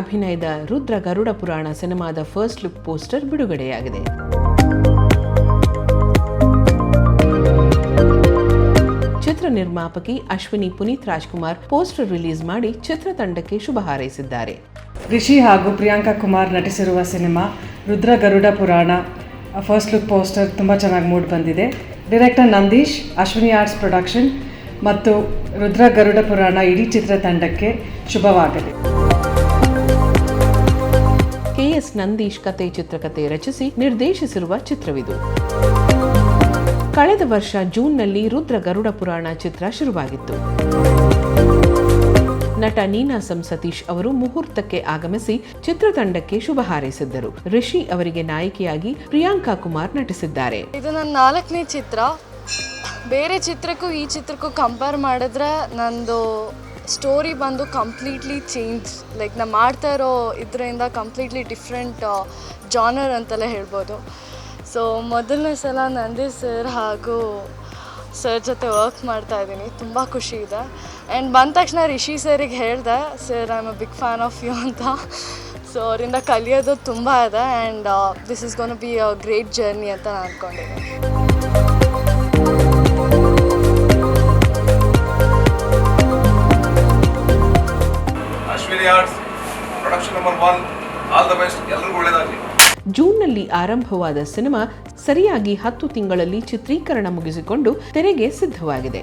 ಅಭಿನಯದ ರುದ್ರ ಗರುಡ ಪುರಾಣ ಸಿನಿಮಾದ ಫಸ್ಟ್ ಲುಕ್ ಪೋಸ್ಟರ್ ಬಿಡುಗಡೆಯಾಗಿದೆ. ಚಿತ್ರ ನಿರ್ಮಾಪಕಿ ಅಶ್ವಿನಿ ಪುನೀತ್ ರಾಜ್ಕುಮಾರ್ ಪೋಸ್ಟರ್ ರಿಲೀಸ್ ಮಾಡಿ ಚಿತ್ರತಂಡಕ್ಕೆ ಶುಭ ಹಾರೈಸಿದ್ದಾರೆ. ರಿಷಿ ಹಾಗೂ Priyanka Kumar ನಟಿಸಿರುವ cinema Rudra Garuda Purana first look poster ತುಂಬ ಚೆನ್ನಾಗಿ ಮೂಡ್ ಬಂದಿದೆ. Director Nandeesh, Ashwini arts production ಮತ್ತು ರುದ್ರ ಗರುಡ ಪುರಾಣ ಇಡೀ ಚಿತ್ರತಂಡಕ್ಕೆ ಶುಭವಾಗಲಿ. ಕೆಎಸ್ ನಂದೀಶ್ ಕತೆ ಚಿತ್ರಕಥೆ ರಚಿಸಿ ನಿರ್ದೇಶಿಸಿರುವ ಚಿತ್ರವಿದು. ಕಳೆದ ವರ್ಷ ಜೂನ್ನಲ್ಲಿ ರುದ್ರ ಗರುಡ ಪುರಾಣ ಚಿತ್ರ ಶುರುವಾಗಿತ್ತು. ನಟ ನೀನಾಸಂ ಸತೀಶ್ ಅವರು ಮುಹೂರ್ತಕ್ಕೆ ಆಗಮಿಸಿ ಚಿತ್ರತಂಡಕ್ಕೆ ಶುಭ ಹಾರೈಸಿದ್ದರು. ರಿಷಿ ಅವರಿಗೆ ನಾಯಕಿಯಾಗಿ ಪ್ರಿಯಾಂಕಾ ಕುಮಾರ್ ನಟಿಸಿದ್ದಾರೆ. ಇದು ನನ್ನ ನಾಲ್ಕನೇ ಚಿತ್ರ. ಬೇರೆ ಚಿತ್ರಕ್ಕೂ ಈ ಚಿತ್ರಕ್ಕೂ ಕಂಪೇರ್ ಮಾಡಿದ್ರೆ ನಂದು ಸ್ಟೋರಿ ಬಂದು ಕಂಪ್ಲೀಟ್ಲಿ ಚೇಂಜ್, ಲೈಕ್ ನಾವು ಮಾಡ್ತಾ ಇರೋ ಇದರಿಂದ ಕಂಪ್ಲೀಟ್ಲಿ ಡಿಫ್ರೆಂಟ್ ಜಾನರ್ ಅಂತಲೇ ಹೇಳ್ಬೋದು. ಸೊ ಮೊದಲನೇ ಸಲ ನಂದಿ ಸರ್ ಹಾಗೂ ಸರ್ ಜೊತೆ ವರ್ಕ್ ಮಾಡ್ತಾ ಇದ್ದೀನಿ. ತುಂಬ ಖುಷಿ ಇದೆ. ಆ್ಯಂಡ್ ಬಂದ ತಕ್ಷಣ ರಿಷಿ ಸರಿಗೆ ಹೇಳಿದೆ sir I am a big fan of you ಅಂತ. ಸೊ ಅವರಿಂದ ಕಲಿಯೋದು ತುಂಬ ಇದೆ. And this is gonna be a great journey ಅಂತ ನಾನು ಅಂದ್ಕೊಂಡಿದ್ದೀನಿ production number one all the best ಒಳ್ಳೇದಾಗಲಿ. ಜೂನ್ನಲ್ಲಿ ಆರಂಭವಾದ ಸಿನಿಮಾ ಸರಿಯಾಗಿ ಹತ್ತು ತಿಂಗಳಲ್ಲಿ ಚಿತ್ರೀಕರಣ ಮುಗಿಸಿಕೊಂಡು ತೆರೆಗೆ ಸಿದ್ಧವಾಗಿದೆ.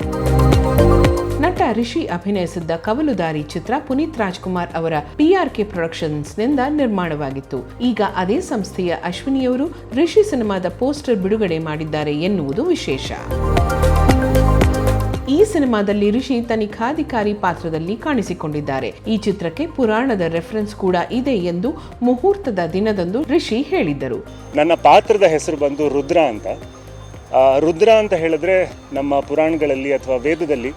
ನಟ ರಿಷಿ ಅಭಿನಯಿಸಿದ್ದ ಕವಲುದಾರಿ ಚಿತ್ರ ಪುನೀತ್ ರಾಜ್ಕುಮಾರ್ ಅವರ ಪಿಆರ್ಕೆ ಪ್ರೊಡಕ್ಷನ್ಸ್ನಿಂದ ನಿರ್ಮಾಣವಾಗಿತ್ತು. ಈಗ ಅದೇ ಸಂಸ್ಥೆಯ ಅಶ್ವಿನಿಯವರು ರಿಷಿ ಸಿನಿಮಾದ ಪೋಸ್ಟರ್ ಬಿಡುಗಡೆ ಮಾಡಿದ್ದಾರೆ ಎನ್ನುವುದು ವಿಶೇಷ. ಈ ಸಿನಿಮಾದಲ್ಲಿ ರಿಷಿ ತನಿಖಾಧಿಕಾರಿ ಪಾತ್ರದಲ್ಲಿ ಕಾಣಿಸಿಕೊಂಡಿದ್ದಾರೆ. ಈ ಚಿತ್ರಕ್ಕೆ ಪುರಾಣದ ರೆಫರೆನ್ಸ್ ಕೂಡ ಇದೆ ಎಂದು ಮುಹೂರ್ತದ ದಿನದಂದು ರಿಷಿ ಹೇಳಿದ್ದರು ನನ್ನ ಪಾತ್ರದ ಹೆಸರು ಬಂದು ರುದ್ರ ಅಂತ. ರುದ್ರ ಅಂತ ಹೇಳಿದ್ರೆ ನಮ್ಮ ಪುರಾಣಗಳಲ್ಲಿ ಅಥವಾ ವೇದದಲ್ಲಿ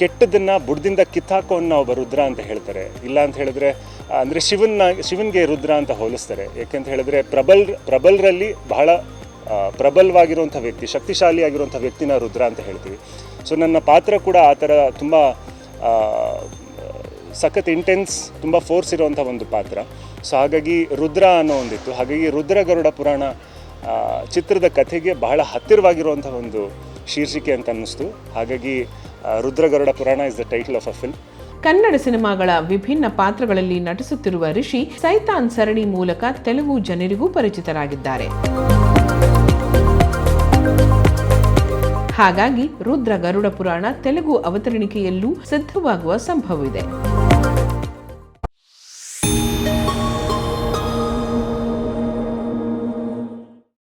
ಕೆಟ್ಟದನ್ನ ಬುಡದಿಂದ ಕಿತ್ತಾಕೋನ್ನ ಒಬ್ಬ ರುದ್ರ ಅಂತ ಹೇಳ್ತಾರೆ. ಇಲ್ಲ ಅಂತ ಹೇಳಿದ್ರೆ ಅಂದರೆ ಶಿವನ್ನ, ಶಿವನ್ಗೆ ರುದ್ರ ಅಂತ ಹೋಲಿಸ್ತಾರೆ. ಯಾಕೆಂತ ಹೇಳಿದ್ರೆ ಪ್ರಬಲ್, ಪ್ರಬಲರಲ್ಲಿ ಬಹಳ ಪ್ರಬಲವಾಗಿರುವಂಥ ವ್ಯಕ್ತಿ, ಶಕ್ತಿಶಾಲಿಯಾಗಿರುವಂಥ ವ್ಯಕ್ತಿನ ರುದ್ರ ಅಂತ ಹೇಳ್ತೀವಿ. ಸೊ ನನ್ನ ಪಾತ್ರ ಕೂಡ ಆ ಥರ ತುಂಬ ಸಖತ್ ಇಂಟೆನ್ಸ್ ತುಂಬ ಫೋರ್ಸ್ ಇರುವಂಥ ಒಂದು ಪಾತ್ರ. ಸೊ ಹಾಗಾಗಿ ರುದ್ರ ಅನ್ನೋ ಒಂದಿತ್ತು. ಹಾಗಾಗಿ ರುದ್ರ ಗರುಡ ಪುರಾಣ ಚಿತ್ರದ ಕಥೆಗೆ ಬಹಳ ಹತ್ತಿರವಾಗಿರುವಂಥ ಒಂದು ಶೀರ್ಷಿಕೆ ಅಂತ ಅನ್ನಿಸ್ತು. ಹಾಗಾಗಿ Rudra Garuda Purana is the title of a film Kannada ಸಿನಿಮಾಗಳ ವಿಭಿನ್ನ ಪಾತ್ರಗಳಲ್ಲಿ ನಟಿಸುತ್ತಿರುವ ರಿಷಿ ಸೈತಾನ್ ಸರಣಿ ಮೂಲಕ ತೆಲುಗು ಜನರಿಗೂ ಪರಿಚಿತರಾಗಿದ್ದಾರೆ. ಹಾಗಾಗಿ ರುದ್ರ ಗರುಡ ಪುರಾಣ ತೆಲುಗು ಅವತರಣಿಕೆಯಲ್ಲೂ ಸಿದ್ಧವಾಗುವ ಸಂಭವವಿದೆ.